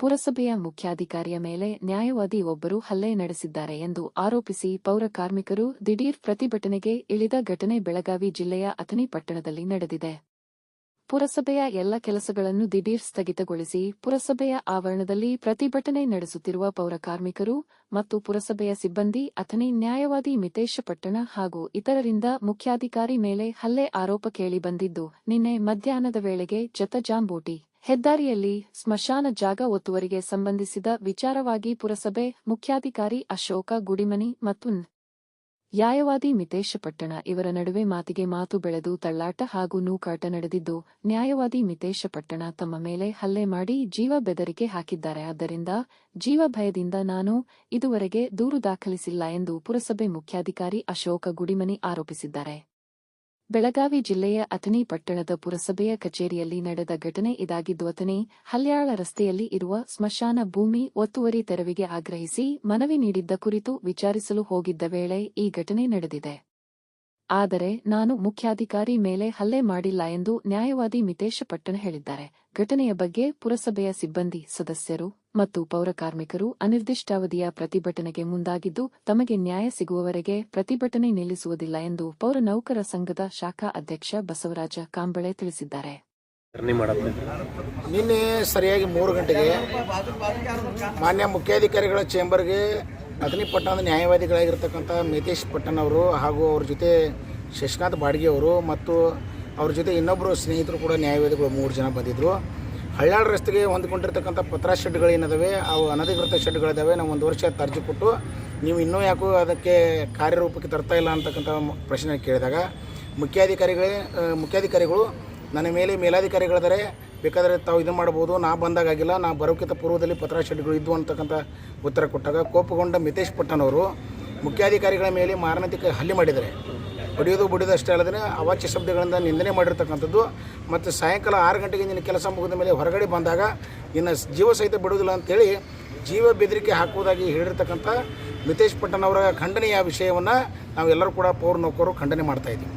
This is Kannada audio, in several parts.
ಪುರಸಭೆಯ ಮುಖ್ಯಾಧಿಕಾರಿಯ ಮೇಲೆ ನ್ಯಾಯವಾದಿ ಒಬ್ಬರು ಹಲ್ಲೆ ನಡೆಸಿದ್ದಾರೆ ಎಂದು ಆರೋಪಿಸಿ ಪೌರ ಕಾರ್ಮಿಕರು ದಿಢೀರ್ ಪ್ರತಿಭಟನೆಗೆ ಇಳಿದ ಘಟನೆ ಬೆಳಗಾವಿ ಜಿಲ್ಲೆಯ ಅಥಣಿ ಪಟ್ಟಣದಲ್ಲಿ ನಡೆದಿದೆ. ಪುರಸಭೆಯ ಎಲ್ಲ ಕೆಲಸಗಳನ್ನು ದಿಢೀರ್ ಸ್ಥಗಿತಗೊಳಿಸಿ ಪುರಸಭೆಯ ಆವರಣದಲ್ಲಿ ಪ್ರತಿಭಟನೆ ನಡೆಸುತ್ತಿರುವ ಪೌರ ಕಾರ್ಮಿಕರು ಮತ್ತು ಪುರಸಭೆಯ ಸಿಬ್ಬಂದಿ ಅಥಣಿ ನ್ಯಾಯವಾದಿ ಮಿತೇಶ ಪಟ್ಟಣ ಹಾಗೂ ಇತರರಿಂದ ಮುಖ್ಯಾಧಿಕಾರಿ ಮೇಲೆ ಹಲ್ಲೆ ಆರೋಪ ಕೇಳಿಬಂದಿದ್ದು ನಿನ್ನೆ ಮಧ್ಯಾಹ್ನದ ವೇಳೆಗೆ ಜತಜಾಂಬೋಟಿ ಹೆದ್ದಾರಿಯಲ್ಲಿ ಸ್ಮಶಾನ ಜಾಗ ಒತ್ತುವರಿಗೆ ಸಂಬಂಧಿಸಿದ ವಿಚಾರವಾಗಿ ಪುರಸಭೆ ಮುಖ್ಯಾಧಿಕಾರಿ ಅಶೋಕ ಗುಡಿಮನಿ ಮತ್ತು ನ್ಯಾಯವಾದಿ ಮಿತೇಶ ಪಟ್ಟಣ ಇವರ ನಡುವೆ ಮಾತಿಗೆ ಮಾತು ಬೆಳೆದು ತಳ್ಳಾಟ ಹಾಗೂ ನೂಕಾಟ ನಡೆದಿದ್ದು, ನ್ಯಾಯವಾದಿ ಮಿತೇಶ ಪಟ್ಟಣ ತಮ್ಮ ಮೇಲೆ ಹಲ್ಲೆ ಮಾಡಿ ಜೀವ ಬೆದರಿಕೆ ಹಾಕಿದ್ದಾರೆ. ಆದ್ದರಿಂದ ಜೀವ ಭಯದಿಂದ ನಾನು ಇದುವರೆಗೆ ದೂರು ದಾಖಲಿಸಿಲ್ಲ ಎಂದು ಪುರಸಭೆ ಮುಖ್ಯಾಧಿಕಾರಿ ಅಶೋಕ ಗುಡಿಮನಿ ಆರೋಪಿಸಿದ್ದಾರೆ. ಬೆಳಗಾವಿ ಜಿಲ್ಲೆಯ ಅಥಣಿ ಪಟ್ಟಣದ ಪುರಸಭೆಯ ಕಚೇರಿಯಲ್ಲಿ ನಡೆದ ಘಟನೆ ಇದಾಗಿದ್ದು, ಅಥಣಿ ಹಲ್ಯಾಳ ರಸ್ತೆಯಲ್ಲಿ ಇರುವ ಸ್ಮಶಾನ ಭೂಮಿ ಒತ್ತುವರಿ ತೆರವಿಗೆ ಆಗ್ರಹಿಸಿ ಮನವಿ ನೀಡಿದ್ದ ಕುರಿತು ವಿಚಾರಿಸಲು ಹೋಗಿದ್ದ ವೇಳೆ ಈ ಘಟನೆ ನಡೆದಿದೆ. ಆದರೆ ನಾನು ಮುಖ್ಯಾಧಿಕಾರಿ ಮೇಲೆ ಹಲ್ಲೆ ಮಾಡಿಲ್ಲ ಎಂದು ನ್ಯಾಯವಾದಿ ಮಿತೇಶ ಪಟ್ಟಣ ಹೇಳಿದ್ದಾರೆ. ಘಟನೆಯ ಬಗ್ಗೆ ಪುರಸಭೆಯ ಸಿಬ್ಬಂದಿ ಸದಸ್ಯರು ಮತ್ತು ಪೌರಕಾರ್ಮಿಕರು ಅನಿರ್ದಿಷ್ಟಾವಧಿಯ ಪ್ರತಿಭಟನೆಗೆ ಮುಂದಾಗಿದ್ದು ತಮಗೆ ನ್ಯಾಯ ಸಿಗುವವರೆಗೆ ಪ್ರತಿಭಟನೆ ನಿಲ್ಲಿಸುವುದಿಲ್ಲ ಎಂದು ಪೌರ ನೌಕರ ಸಂಘದ ಶಾಖಾ ಅಧ್ಯಕ್ಷ ಬಸವರಾಜ ಕಾಂಬಳೆ ತಿಳಿಸಿದ್ದಾರೆ. ನಿನ್ನೆ ಸರಿಯಾಗಿ ಮೂರು ಗಂಟೆಗೆ ಮಾನ್ಯ ಮುಖ್ಯಾಧಿಕಾರಿಗಳ ಚೇಂಬರ್ಗೆ ಅಥಣಿ ಪಟ್ಟಣದ ನ್ಯಾಯವಾದಿಗಳಾಗಿರ್ತಕ್ಕಂಥ ಮಿತೇಶ್ ಪಟ್ಟಣ್ ಅವರು ಹಾಗೂ ಅವ್ರ ಜೊತೆ ಶಶಿಕಾಂತ್ ಬಾಡ್ಗೆ ಅವರು ಮತ್ತು ಅವ್ರ ಜೊತೆ ಇನ್ನೊಬ್ಬರು ಸ್ನೇಹಿತರು ಕೂಡ ನ್ಯಾಯವಾದಿಗಳು ಮೂರು ಜನ ಬಂದಿದ್ದರು ಹಳ್ಳಾಳ್ ರಸ್ತೆಗೆ ಹೊಂದಿಕೊಂಡಿರ್ತಕ್ಕಂಥ ಪತ್ರ ಶೆಡ್ಗಳೇನಿದಾವೆ ಅವು ಅನಧಿಕೃತ ಶೆಡ್ಗಳಿದ್ದಾವೆ ನಾವು ಒಂದು ವರ್ಷ ತರ್ಜಿ ಕೊಟ್ಟು ನೀವು ಇನ್ನೂ ಯಾಕೋ ಅದಕ್ಕೆ ಕಾರ್ಯರೂಪಕ್ಕೆ ತರ್ತಾ ಇಲ್ಲ ಅಂತಕ್ಕಂಥ ಪ್ರಶ್ನೆ ಕೇಳಿದಾಗ ಮುಖ್ಯಾಧಿಕಾರಿಗಳೇ, ಮುಖ್ಯಾಧಿಕಾರಿಗಳು ನನ್ನ ಮೇಲೆ ಮೇಲಾಧಿಕಾರಿಗಳಿದ್ದಾರೆ ಬೇಕಾದರೆ ತಾವು ಇದು ಮಾಡ್ಬೋದು. ನಾ ಬಂದಾಗಿಲ್ಲ ನಾ ಬರೋಕ್ಕಿಂತ ಪೂರ್ವದಲ್ಲಿ ಪತ್ರ ಶೆಡ್ಗಳು ಇದ್ವು ಅಂತಕ್ಕಂಥ ಉತ್ತರ ಕೊಟ್ಟಾಗ ಕೋಪಗೊಂಡ ಮಿತೇಶ್ ಪಟ್ಟಣವರು ಮುಖ್ಯಾಧಿಕಾರಿಗಳ ಮೇಲೆ ಮಾರಣಾಂತಿಕ ಹಲ್ಲೆ ಮಾಡಿದ್ದಾರೆ. ಹೊಡೆಯೋದು ಬಡಿಯೋದು ಅಷ್ಟೇ ಅಲ್ಲದೆ ಅವಾಚ್ಯ ಶಬ್ದಗಳಿಂದ ನಿಂದನೆ ಮಾಡಿರ್ತಕ್ಕಂಥದ್ದು ಮತ್ತು ಸಾಯಂಕಾಲ ಆರು ಗಂಟೆಗೆ ನಿನ್ನ ಕೆಲಸ ಮುಗಿದ ಮೇಲೆ ಹೊರಗಡೆ ಬಂದಾಗ ನಿನ್ನ ಜೀವ ಸಹಿತ ಬಿಡುವುದಿಲ್ಲ ಅಂತೇಳಿ ಜೀವ ಬೆದರಿಕೆ ಹಾಕುವುದಾಗಿ ಹೇಳಿರ್ತಕ್ಕಂಥ ಮಿತೇಶ್ ಪಟ್ಟಣವರ ಖಂಡನೆಯ ವಿಷಯವನ್ನು ನಾವೆಲ್ಲರೂ ಕೂಡ ಪೌರ ನೌಕರು ಖಂಡನೆ ಮಾಡ್ತಾ ಇದ್ದೀವಿ.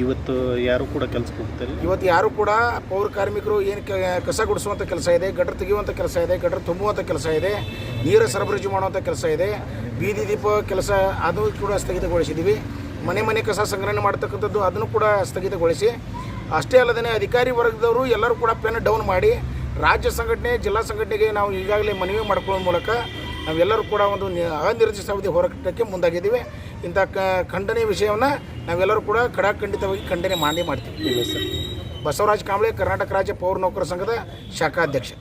ಇವತ್ತು ಯಾರು ಕೂಡ ಕೆಲ್ಸಕ್ಕೆ ಹೋಗ್ತಾರೆ ಇವತ್ತು ಯಾರು ಕೂಡ ಪೌರ ಕಾರ್ಮಿಕರು ಏನು ಕಸ ಗುಡಿಸುವಂಥ ಕೆಲಸ ಇದೆ, ಗಟ್ರ ತೆಗೆಯುವಂಥ ಕೆಲಸ ಇದೆ, ಗಟ್ರ ತುಂಬುವಂಥ ಕೆಲಸ ಇದೆ, ನೀರು ಸರಬರಾಜು ಮಾಡುವಂಥ ಕೆಲಸ ಇದೆ, ಬೀದಿ ದೀಪ ಕೆಲಸ ಅದು ಕೂಡ ಸ್ಥಗಿತಗೊಳಿಸಿದ್ದೀವಿ ಮನೆ ಮನೆ ಕಸ ಸಂಗ್ರಹಣೆ ಮಾಡ್ತಕ್ಕಂಥದ್ದು ಅದನ್ನು ಕೂಡ ಸ್ಥಗಿತಗೊಳಿಸಿ, ಅಷ್ಟೇ ಅಲ್ಲದೇ ಅಧಿಕಾರಿ ವರ್ಗದವರು ಎಲ್ಲರೂ ಕೂಡ ಪೆನ್ ಡೌನ್ ಮಾಡಿ, ರಾಜ್ಯ ಸಂಘಟನೆ, ಜಿಲ್ಲಾ ಸಂಘಟನೆಗೆ ನಾವು ಈಗಾಗಲೇ ಮನವಿ ಮಾಡ್ಕೊಳ್ಳೋ ಮೂಲಕ ನಾವೆಲ್ಲರೂ ಕೂಡ ಒಂದು ಅನಿರ್ದಿಷ್ಟಾವಧಿ ಹೋರಾಟಕ್ಕೆ ಮುಂದಾಗಿದ್ದೀವಿ. ಇಂಥ ಕ ಖಂಡನೆ ವಿಷಯವನ್ನು ನಾವೆಲ್ಲರೂ ಕೂಡ ಖಡಾಖಂಡಿತವಾಗಿ ಖಂಡನೆ ಮಾಡಿ ಮಾಡ್ತೀವಿ. ಬಸವರಾಜ್ ಕಾಂಬಳೆ ಕರ್ನಾಟಕ ರಾಜ್ಯ ಪೌರ ನೌಕರ ಸಂಘದ ಶಾಖಾಧ್ಯಕ್ಷ.